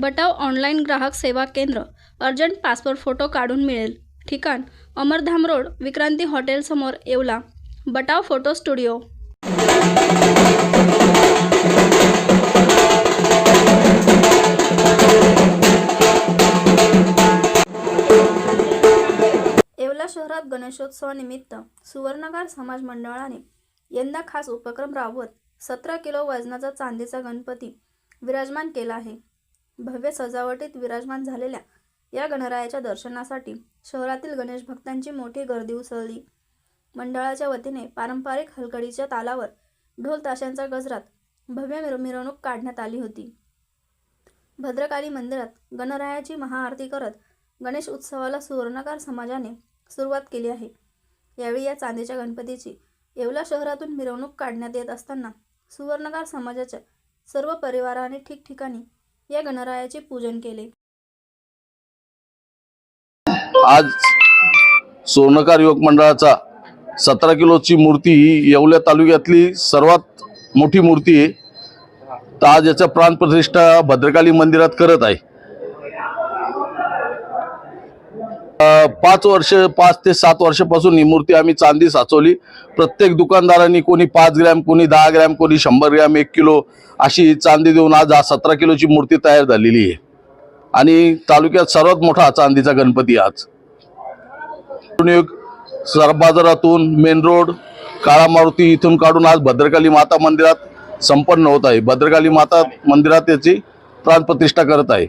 बटाव online ग्राहक सेवा केंद्र अर्जंट पासपोर्ट फोटो काढून मिळेल. ठिकाण अमरधाम रोड विक्रांती हॉटेलसमोर Yeola. Batav photo studio. Yeola शहरात गणेशोत्सवानिमित्त सुवर्णकार समाज मंडळाने यंदा खास उपक्रम राबवत सतरा किलो वजनाचा चांदीचा गणपती विराजमान केला आहे. भव्य सजावटीत विराजमान झालेल्या या गणरायाच्या दर्शनासाठी शहरातील गणेश भक्तांची मोठी गर्दी उसळली. मंडळाच्या वतीने पारंपरिक हलकडीच्या तालावर ढोल ताशांच्या गजरात भव्य मिर मिरवणूक काढण्यात आली होती. भद्रकाली मंदिरात गणरायाची महाआरती करत गणेश उत्सवाला सुवर्णकार समाजाने सुरुवात केली आहे. यावेळी या चांदीच्या गणपतीची येवला शहरातून मिरवणूक काढण्यात येत असताना सुवर्णकार समाजाच्या सर्व परिवाराने ठिकठिकाणी या गणरायाचे पूजन केले. आज सोनकार युवक मंडळाचा सतरा किलोची मूर्ती ही येवल्या तालुक्यातली सर्वात मोठी मूर्ती आहे. तर आज याचा प्राणप्रतिष्ठा भद्रकाली मंदिरात करत आहे. पाच वर्ष पाच ते सात वर्षापासून ही मूर्ती आम्ही चांदी साचवली. प्रत्येक दुकानदारांनी कोणी पाच ग्रॅम कोणी दहा ग्रॅम कोणी शंभर ग्रॅम एक किलो अशी चांदी देऊन आज सतरा किलोची मूर्ती तयार झालेली आहे. आणि तालुक्यात सर्वात मोठा चांदीचा गणपती आज. एक सर बाजारातून मेन रोड काळा मारुती इथून काढून आज भद्रकाली माता मंदिरात संपन्न होत आहे. भद्रकाली माता मंदिरात याची प्राणप्रतिष्ठा करत आहे.